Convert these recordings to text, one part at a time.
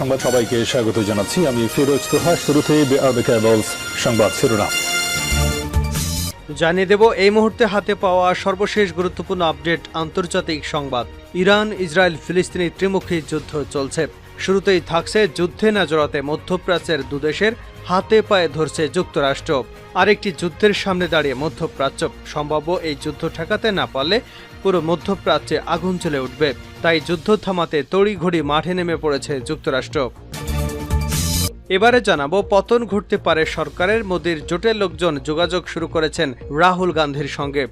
সংবাদ সবাইকে স্বাগত জানাচ্ছি। আমি ফিরোজ তোহা, শুরুতে সংবাদ শিরোনাম। জানিয়ে দেব, এই মুহূর্তে হাতে পাওয়া সর্বশেষ গুরুত্বপূর্ণ আপডেট আন্তর্জাতিক সংবাদ। ইরান, ইসরায়েল, ফিলিস্তিনি ত্রিমুখী যুদ্ধ চলছে। শুরুতেই থাকছে যুদ্ধে না জড়াতে মধ্যপ্রাচ্যের দুদেশের হাতে পায়ে ধরছে যুক্তরাষ্ট্র। আরেকটি যুদ্ধের সামনে দাঁড়িয়ে মধ্যপ্রাচ্য। সম্ভাব্য এই যুদ্ধ ঠেকাতে না পারলে পুরো মধ্যপ্রাচ্যে আগুন চলে উঠবে। তাই যুদ্ধ থামাতে তড়িঘড়ি মাঠে নেমে পড়েছে যুক্তরাষ্ট্র। এবারে জানাব, পতন ঘটতে পারে সরকারের। মোদীর জোটের লোকজন যোগাযোগ শুরু করেছেন রাহুল গান্ধীর সঙ্গে।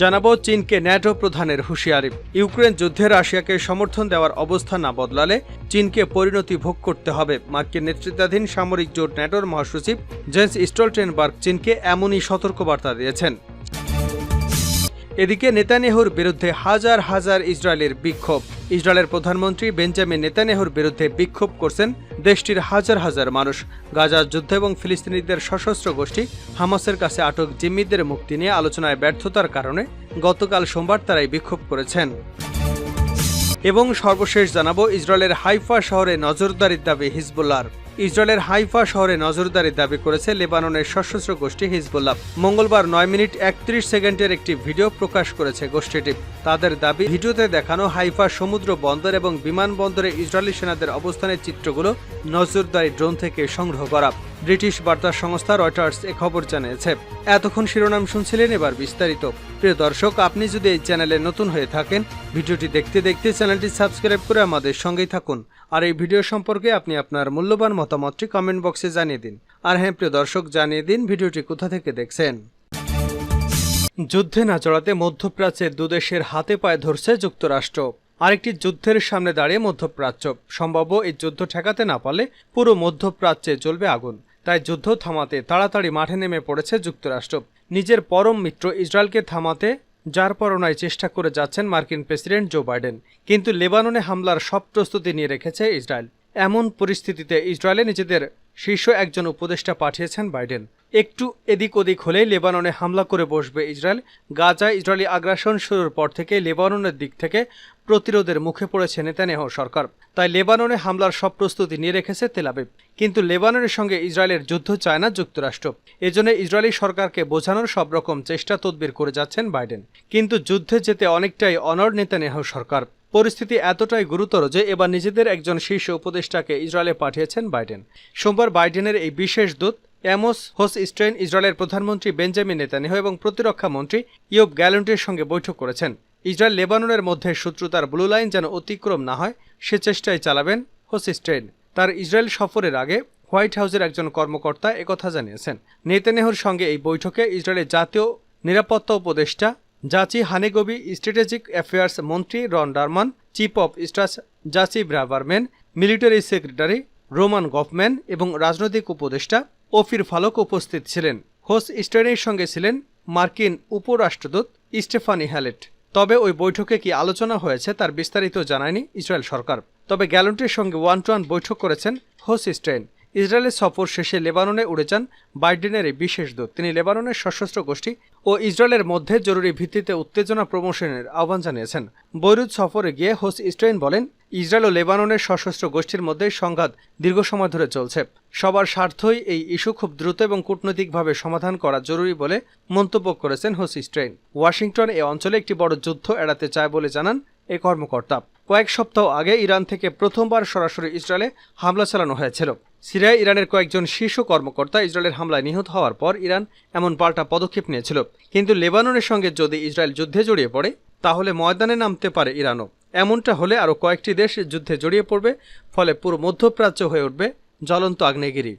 জানাব, চীনকে ন্যাটো প্রধানের হুঁশিয়ারি। ইউক্রেন যুদ্ধে রাশিয়াকে সমর্থন দেওয়ার অবস্থা না বদলালে চীনকে পরিণতি ভোগ করতে হবে। মার্কিন নেতৃত্বাধীন সামরিক জোট ন্যাটোর মহাসচিব জেন্স স্টলটেনবার্গ চীনকে এমনই সতর্কবার্তা দিয়েছেন। এদিকে নেতানিয়াহুর বিরুদ্ধে হাজার হাজার ইসরায়েলের বিক্ষোভ। ইসরায়েলের প্রধানমন্ত্রী বেঞ্জামিন নেতানিয়াহুর বিরুদ্ধে বিক্ষোভ করছেন দেশটির হাজার হাজার মানুষ। গাজার যুদ্ধ এবং ফিলিস্তিনিদের সশস্ত্র গোষ্ঠী হামাসের কাছে আটক জিম্মিদের মুক্তি নিয়ে আলোচনায় ব্যর্থতার কারণে গতকাল সোমবার তারাই বিক্ষোভ করেছেন। এবং সর্বশেষ জানাব, ইসরায়েলের হাইফা শহরে নজরদারির দাবি হিজবুল্লাহর। ইসরায়েলের হাইফা শহরে নজরদারি দাবি করেছে লেবাননের সশস্ত্র গোষ্ঠী হিজবুল্লাহ। মঙ্গলবার নয় মিনিট একত্রিশ সেকেন্ডের একটি ভিডিও প্রকাশ করেছে গোষ্ঠীটি। তাদের দাবি, ভিডিওতে দেখানো হাইফা সমুদ্র বন্দর এবং বিমানবন্দরে ইসরায়েলি সেনাদের অবস্থানের চিত্রগুলো নজরদারি ড্রোন থেকে সংগ্রহ করা। ব্রিটিশ বার্তা সংস্থা রয়টার্স এ খবর জানিয়েছে। এতক্ষণ শিরোনাম শুনছিলেন এবার বিস্তারিত। প্রিয় দর্শক, আপনি যদি এই চ্যানেলে নতুন হয়ে থাকেন, ভিডিওটি দেখতে দেখতে চ্যানেলটি সাবস্ক্রাইব করে আমাদের সঙ্গেই থাকুন। আর এই ভিডিও সম্পর্কে আপনি আপনার মূল্যবান মতামতটি কমেন্ট বক্সে জানিয়ে দিন। আর হ্যাঁ প্রিয় দর্শক, জানিয়ে দিন ভিডিওটি কোথা থেকে দেখছেন। যুদ্ধে না জড়াতে মধ্যপ্রাচ্যের দুদেশের হাতে পায়ে ধরছে যুক্তরাষ্ট্র। আরেকটি যুদ্ধের সামনে দাঁড়িয়ে মধ্যপ্রাচ্য। সম্ভাব্য এই যুদ্ধ ঠেকাতে না পারলে পুরো মধ্যপ্রাচ্যে চলবে আগুন। তাই যুদ্ধ থামাতে তাড়াতাড়ি মাঠে নেমে পড়েছে যুক্তরাষ্ট্র। নিজের পরম মিত্র ইসরায়েলকে থামাতে যার পরনায় চেষ্টা করে যাচ্ছেন মার্কিন প্রেসিডেন্ট জো বাইডেন। কিন্তু লেবাননে হামলার সব প্রস্তুতি নিয়ে রেখেছে ইসরায়েল। এমন পরিস্থিতিতে ইসরায়েলে নিজেদের শীর্ষ একজন উপদেষ্টা পাঠিয়েছেন বাইডেন। একটু এদিক ওদিক হলেই লেবাননে হামলা করে বসবে ইসরায়েল। গাজায় ইসরায়েলি আগ্রাসন শুরুর পর থেকে লেবাননের দিক থেকে প্রতিরোধের মুখে পড়েছে নেতানিয়াহু সরকার। তাই লেবাননে হামলার সব প্রস্তুতি নিয়ে রেখেছে তেলাবিব কিন্তু লেবাননের সঙ্গে ইসরায়েলের যুদ্ধ চায় না যুক্তরাষ্ট্র। এজন্য ইসরায়েলি সরকারকে বোঝানোর সব রকম চেষ্টা তদবির করে যাচ্ছেন বাইডেন। কিন্তু যুদ্ধে যেতে অনেকটাই অনড় নেতানিয়াহু সরকার। পরিস্থিতি এতটাই গুরুতর যে এবার নিজেদের একজন শীর্ষ উপদেষ্টাকে ইসরায়েলে পাঠিয়েছেন বাইডেন। সোমবার বাইডেনের এই বিশেষ দূত অ্যামোস হোস স্ট্রেন ইসরায়েলের প্রধানমন্ত্রী বেঞ্জামিন নেতানিয়াহু এবং প্রতিরক্ষা মন্ত্রী ইয়োব গ্যালেন্টের সঙ্গে বৈঠক করেছেন। ইসরায়েল লেবাননের মধ্যে শত্রুতার ব্লু লাইন যেন অতিক্রম না হয়, সে চেষ্টায় চালাবেন হোস স্ট্রেন তার ইসরায়েল সফরের আগে হোয়াইট হাউসের একজন কর্মকর্তা একথা জানিয়েছেন। নেতানেহর সঙ্গে এই বৈঠকে ইসরায়েলের জাতীয় নিরাপত্তা উপদেষ্টা জাচি হানেগবি, স্ট্র্যাটেজিক অ্যাফেয়ার্স মন্ত্রী Ron Dermer, chief of staff Tzachi Braverman, military secretary Roman Gofman এবং রাজনৈতিক উপদেষ্টা ওফির ফালক উপস্থিত ছিলেন। হোস স্টেনের সঙ্গে ছিলেন মার্কিন উপরাষ্ট্রদূত স্টেফানি হ্যালেট। তবে ওই বৈঠকে কি আলোচনা হয়েছে তার বিস্তারিত জানায়নি ইসরায়েল সরকার। তবে গ্যালন্টের সঙ্গে ওয়ান টু ওয়ান বৈঠক করেছেন হোস স্টেন ইসরায়েলের সফর শেষে লেবাননে উড়ে যান বাইডেনের এই বিশেষ দূত। তিনি লেবাননের সশস্ত্র গোষ্ঠী ও ইসরায়েলের মধ্যে জরুরি ভিত্তিতে উত্তেজনা প্রমোশনের আহ্বান জানিয়েছেন। বৈরুত সফরে গিয়ে হোস স্টেইন বলেন ইসরায়েল ও লেবাননের সশস্ত্র গোষ্ঠীর মধ্যে সংঘাত দীর্ঘ সময় ধরে চলছে। সবার স্বার্থই এই ইস্যু খুব দ্রুত এবং কূটনৈতিকভাবে সমাধান করা জরুরি বলে মন্তব্য করেছেন হোস স্ট্রেইন। ওয়াশিংটন এ অঞ্চলে একটি বড় যুদ্ধ এড়াতে চায় বলে জানান এ কর্মকর্তা। কয়েক সপ্তাহ আগে ইরান থেকে প্রথমবার সরাসরি ইসরায়েলে হামলা চালানো হয়েছিল। সিরিয়ায় ইরানের কয়েকজন শীর্ষ কর্মকর্তা ইসরায়েলের হামলায় নিহত হওয়ার পর ইরান এমন পাল্টা পদক্ষেপ নিয়েছিল। কিন্তু লেবাননের সঙ্গে যদি ইসরায়েল যুদ্ধে জড়িয়ে পড়ে, তাহলে ময়দানে নামতে পারে ইরানও। এমনটা হলে আরও কয়েকটি দেশ যুদ্ধে জড়িয়ে পড়বে, ফলে পুরো মধ্যপ্রাচ্য হয়ে উঠবে জ্বলন্ত আগ্নেয়গিরি।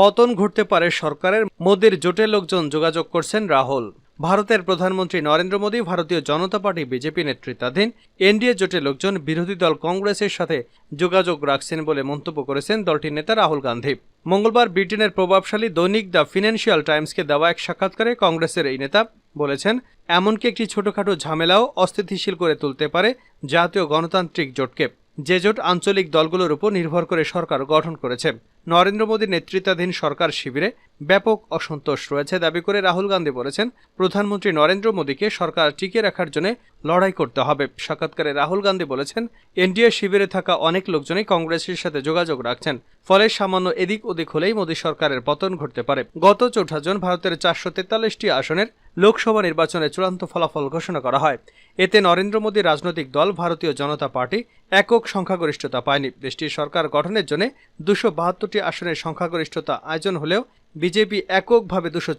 পতন ঘটতে পারে সরকারের, মোদীর জোটের লোকজন যোগাযোগ করছেন রাহুল। ভারতের প্রধানমন্ত্রী নরেন্দ্র মোদী, ভারতীয় জনতা পার্টি বিজেপি নেতৃত্বাধীন এনডিএ জোটের লোকজন বিরোধী দল কংগ্রেসের সাথে যোগাযোগ রাখছেন বলে মন্তব্য করেছেন দলটির নেতা রাহুল গান্ধী। মঙ্গলবার ব্রিটেনের প্রভাবশালী দৈনিক দ্য ফিনান্সিয়াল টাইমসকে দেওয়া এক সাক্ষাৎকারে কংগ্রেসের এই নেতা বলেছেন, এমনকি একটি ছোটখাটো ঝামেলাও অস্থিতিশীল করে তুলতে পারে জাতীয় গণতান্ত্রিক জোটকে। যে জোট আঞ্চলিক দলগুলোর উপর নির্ভর করে সরকার গঠন করেছে। নরেন্দ্র মোদীর নেতৃত্বাধীন সরকার শিবিরে ব্যাপক অসন্তোষ রয়েছে দাবি করে রাহুল গান্ধী বলেছেন, প্রধানমন্ত্রী নরেন্দ্র মোদীকে সরকার টিকিয়ে রাখার জন্য লড়াই করতে হবে। সাক্ষাৎকারে রাহুল গান্ধী বলেছেন, এনডিএ শিবিরে থাকা অনেক লোকজনই কংগ্রেসের সাথে যোগাযোগ রাখছেন। ফলে সামান্য এদিক ওদিক হলেই মোদী সরকারের পতন ঘটতে পারে। গত চৌঠা জন ভারতের চারশো তেতাল্লিশটি আসনের লোকসভা নির্বাচনে চূড়ান্ত ফলাফল ঘোষণা করা হয়। এতে নরেন্দ্র মোদীর রাজনৈতিক দল, ভারতীয় জনতা পার্টি একক সংখ্যাগরিষ্ঠতা পায়নি। দেশটির সরকার গঠনের জন্য দুশো বাহাত্তরটি আসনের সংখ্যাগরিষ্ঠতা আয়োজন হলেও বিজেপি এককভাবে দুশো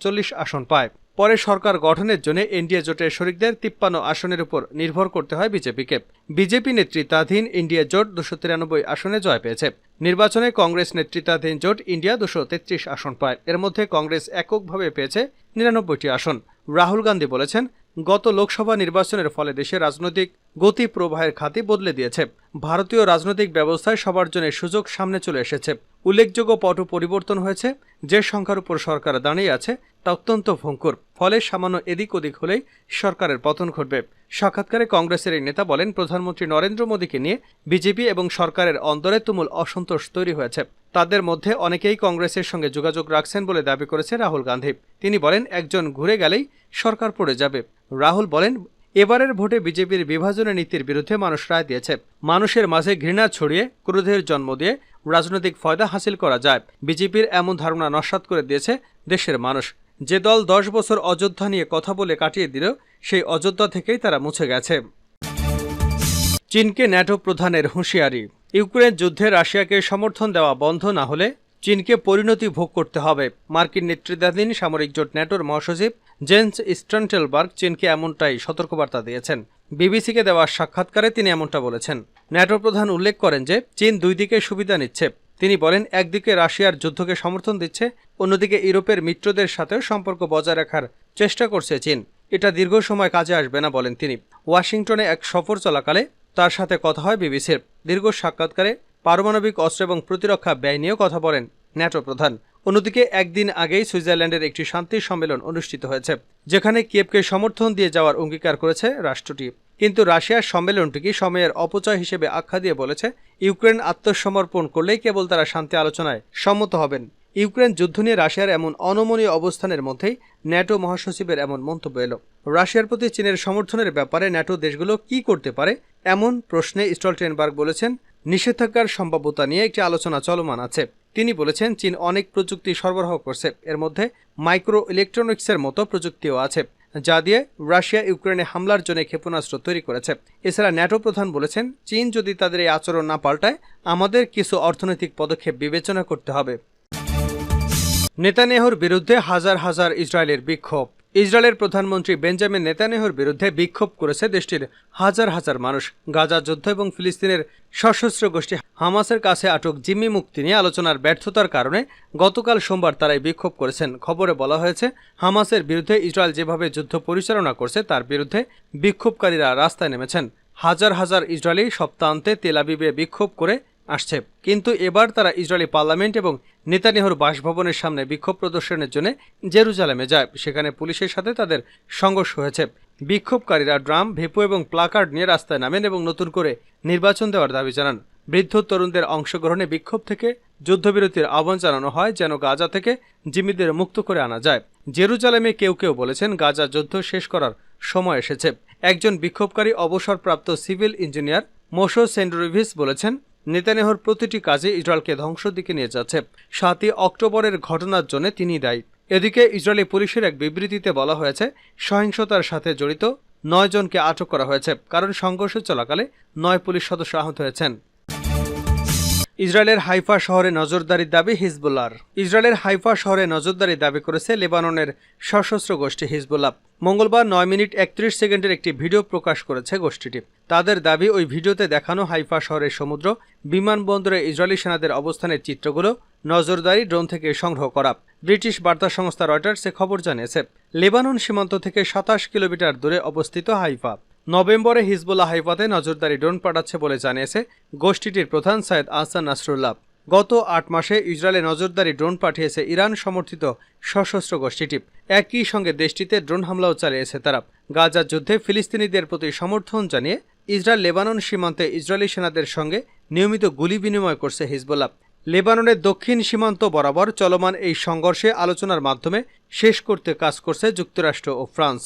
আসন পায়। পরে সরকার গঠনের জন্য এনডিএ জোটের শরিকদের তিপ্পান্ন আসনের উপর নির্ভর করতে হয় বিজেপিকে। বিজেপি নেতৃত্বাধীন ইন্ডিয়া জোট দুশো তিরানব্বই আসনে জয় পেয়েছে। নির্বাচনে কংগ্রেস নেতৃত্বাধীন জোট ইন্ডিয়া দুশো তেত্রিশ আসন পায়। এর মধ্যে কংগ্রেস এককভাবে পেয়েছে নিরানব্বইটি আসন। রাহুল গান্ধী বলেছেন, গত লোকসভা নির্বাচনের ফলে দেশের রাজনৈতিক গতি প্রবাহের খাতি বদলে দিয়েছে। ভারতীয় রাজনৈতিক ব্যবস্থায় সবার জন্য সুযোগ সামনে চলে এসেছে। উল্লেখযোগ্য পট পরিবর্তন হয়েছে। যে সংখ্যার উপর সরকার দাঁড়িয়ে আছে, তা অত্যন্ত ভঙ্কুর ফলে সামান্য এদিক ওদিক হলেই সরকারের পতন ঘটবে। সাক্ষাৎকারে কংগ্রেসের এই নেতা বলেন, প্রধানমন্ত্রী নরেন্দ্র মোদীকে নিয়ে বিজেপি এবং সরকারের অন্দরে তুমুল অসন্তোষ তৈরি হয়েছে। তাদের মধ্যে অনেকেই কংগ্রেসের সঙ্গে যোগাযোগ রাখছেন বলে দাবি করেছে রাহুল গান্ধী। তিনি বলেন, একজন ঘুরে গেলেই সরকার পড়ে যাবে। রাহুল বলেন এবারের ভোটে বিজেপির বিভাজনের নীতির বিরুদ্ধে মানুষ রায় দিয়েছে। মানুষের মাঝে ঘৃণা ছড়িয়ে ক্রোধের জন্ম দিয়ে রাজনৈতিক ফয়দা হাসিল করা যায়। বিজেপির এমন ধারণা নস্বাত করে দিয়েছে দেশের মানুষ। যে দল দশ বছর অযোধ্যা নিয়ে কথা বলে কাটিয়ে দিল, সেই অযোধ্যা থেকেই তারা মুছে গেছে। চীনকে ন্যাটো প্রধানের হুঁশিয়ারি। ইউক্রেন যুদ্ধে রাশিয়াকে সমর্থন দেওয়া বন্ধ না হলে চীনকে পরিণতি ভোগ করতে হবে। মার্কিন নেতৃত্বাধীন সামরিক জোট ন্যাটোর মহাসচিব জেন্স স্ট্রান্টেলবার্গ চীনকে এমনটাই সতর্কবার্তা দিয়েছেন। বিবিসিকে দেওয়া সাক্ষাৎকারে তিনি এমনটা বলেছেন। ন্যাটো প্রধান উল্লেখ করেন যে, চীন দুই দিকে সুবিধা নিচ্ছে। তিনি বলেন, একদিকে রাশিয়ার যুদ্ধকে সমর্থন দিচ্ছে, অন্যদিকে ইউরোপের মিত্রদের সাথেও সম্পর্ক বজায় রাখার চেষ্টা করছে চীন। এটা দীর্ঘ সময় কাজে আসবে না বলেন তিনি। ওয়াশিংটনে এক সফর চলাকালে তার সাথে কথা হয় বিবিসির। দীর্ঘ সাক্ষাৎকারে পারমাণবিক অস্ত্র এবং প্রতিরক্ষা ব্যয় নিয়েও কথা বলেন ন্যাটো প্রধান। অন্যদিকে, একদিন আগেই সুইজারল্যান্ডের একটি শান্তি সম্মেলন অনুষ্ঠিত হয়েছে, যেখানে কিয়েভকে সমর্থন দিয়ে যাওয়ার অঙ্গীকার করেছে রাষ্ট্রটি। কিন্তু রাশিয়ার সম্মেলনটিকে সময়ের অপচয় হিসেবে আখ্যা দিয়ে বলেছে, ইউক্রেন আত্মসমর্পণ করলেই কেবল তারা শান্তি আলোচনায় সম্মত হবেন। ইউক্রেন যুদ্ধ নিয়ে রাশিয়ার এমন অনমনীয় অবস্থানের মধ্যেই ন্যাটো মহাসচিবের এমন মন্তব্য এলো। রাশিয়ার প্রতি চীনের সমর্থনের ব্যাপারে ন্যাটো দেশগুলো কি করতে পারে, এমন প্রশ্নে স্টলটেনবার্গ বলেছেন নিষেধাজ্ঞার সম্ভাব্যতা নিয়ে একটি আলোচনা চলমান আছে। তিনি বলেছেন, চীন অনেক প্রযুক্তি সরবরাহ করছে। এর মধ্যে মাইক্রো ইলেকট্রনিক্সের মতো প্রযুক্তিও আছে, যা দিয়ে রাশিয়া ইউক্রেনে হামলার জন্য ক্ষেপণাস্ত্র তৈরি করেছে। এছাড়া ন্যাটো প্রধান বলেছেন, চীন যদি তাদের এই আচরণ না পাল্টায়, আমাদের কিছু অর্থনৈতিক পদক্ষেপ বিবেচনা করতে হবে। নেতানিয়াহুর বিরুদ্ধে হাজার হাজার ইসরায়েলের বিক্ষোভ। ইসরায়েলের প্রধানমন্ত্রী বেঞ্জামিন নেতানিয়াহুর বিরুদ্ধে বিক্ষোভ করেছে দেশটির হাজার হাজার মানুষ। গাজা যুদ্ধ এবং ফিলিস্তিনের সশস্ত্র গোষ্ঠী হামাসের কাছে আটক জিম্মি মুক্তি নিয়ে আলোচনার ব্যর্থতার কারণে গতকাল সোমবার তারাই বিক্ষোভ করেছেন। খবরে বলা হয়েছে, হামাসের বিরুদ্ধে ইসরায়েল যেভাবে যুদ্ধ পরিচালনা করছে, তার বিরুদ্ধে বিক্ষোভকারীরা রাস্তায় নেমেছেন। হাজার হাজার ইসরায়েলি সপ্তাহান্তে তেলাবিবে বিক্ষোভ করে আসছে। কিন্তু এবার তারা ইসরায়েলি পার্লামেন্ট এবং নেতানিহর বাসভবনের সামনে বিক্ষোভ প্রদর্শনের জন্য জেরুজালেমে যায়। সেখানে পুলিশের সাথে তাদের সংঘর্ষ হয়েছে। বিক্ষোভকারীরা ড্রাম, ভেপু এবং প্লাকার্ড নিয়ে রাস্তায় নামেন এবং নতুন করে নির্বাচন দেওয়ার দাবি জানান। বৃদ্ধ তরুণদের অংশগ্রহণে বিক্ষোভ থেকে যুদ্ধবিরতির আহ্বান জানানো হয় যেন গাজা থেকে জিম্মিদের মুক্ত করে আনা যায়। জেরুজালেমে কেউ কেউ বলেছেন, গাজা যুদ্ধ শেষ করার সময় এসেছে। একজন বিক্ষোভকারী অবসরপ্রাপ্ত সিভিল ইঞ্জিনিয়ার মোশো সেন্ডরিভিস বলেছেন নেতানিয়াহুর প্রতিটি কাজে ইসরায়েলকে ধ্বংসের দিকে নিয়ে যাচ্ছে। সাতই অক্টোবরের ঘটনার জন্য তিনি দায়ী। এদিকে ইসরায়েলি পুলিশের এক বিবৃতিতে বলা হয়েছে, সহিংসতার সাথে জড়িত নয় জনকে আটক করা হয়েছে, কারণ সংঘর্ষ চলাকালে নয় পুলিশ সদস্য আহত হয়েছেন। ইসরায়েলের হাইফা শহরে নজরদারির দাবি হিজবুল্লাহর। ইসরায়েলের হাইফা শহরে নজরদারি দাবি করেছে লেবাননের সশস্ত্র গোষ্ঠী হিজবুল্লাহ। মঙ্গলবার নয় মিনিট একত্রিশ সেকেন্ডের একটি ভিডিও প্রকাশ করেছে গোষ্ঠীটি। তাদের দাবি, ওই ভিডিওতে দেখানো হাইফা শহরের সমুদ্র, বিমানবন্দরে ইসরায়েলি সেনাদের অবস্থানের চিত্রগুলো, নজরদারি, ড্রোন থেকে সংগ্রহ করা। ব্রিটিশ বার্তা সংস্থা রয়টার্সে খবর জানিয়েছে, লেবানন সীমান্ত থেকে সাতাশ কিলোমিটার দূরে অবস্থিত হাইফা। নভেম্বরে হিজবুল্লাহ হাইফাতে নজরদারি ড্রোন পাঠাচ্ছে বলে জানিয়েছে গোষ্ঠীটির প্রধান সাইদ আহসান নাসরুল্লাহ। গত আট মাসে ইসরায়েলে নজরদারি ড্রোন পাঠিয়েছে ইরান সমর্থিত সশস্ত্র গোষ্ঠীটি। একই সঙ্গে দেশটিতে ড্রোন হামলাও চালিয়েছে তারা। গাজা যুদ্ধে ফিলিস্তিনিদের প্রতি সমর্থন জানিয়ে ইসরায়েল লেবানন সীমান্তে ইসরায়েলি সেনাদের সঙ্গে নিয়মিত গুলি বিনিময় করছে হিজবুল্লাহ। লেবাননের দক্ষিণ সীমান্ত বরাবর চলমান এই সংঘর্ষে আলোচনার মাধ্যমে শেষ করতে কাজ করছে যুক্তরাষ্ট্র ও ফ্রান্স।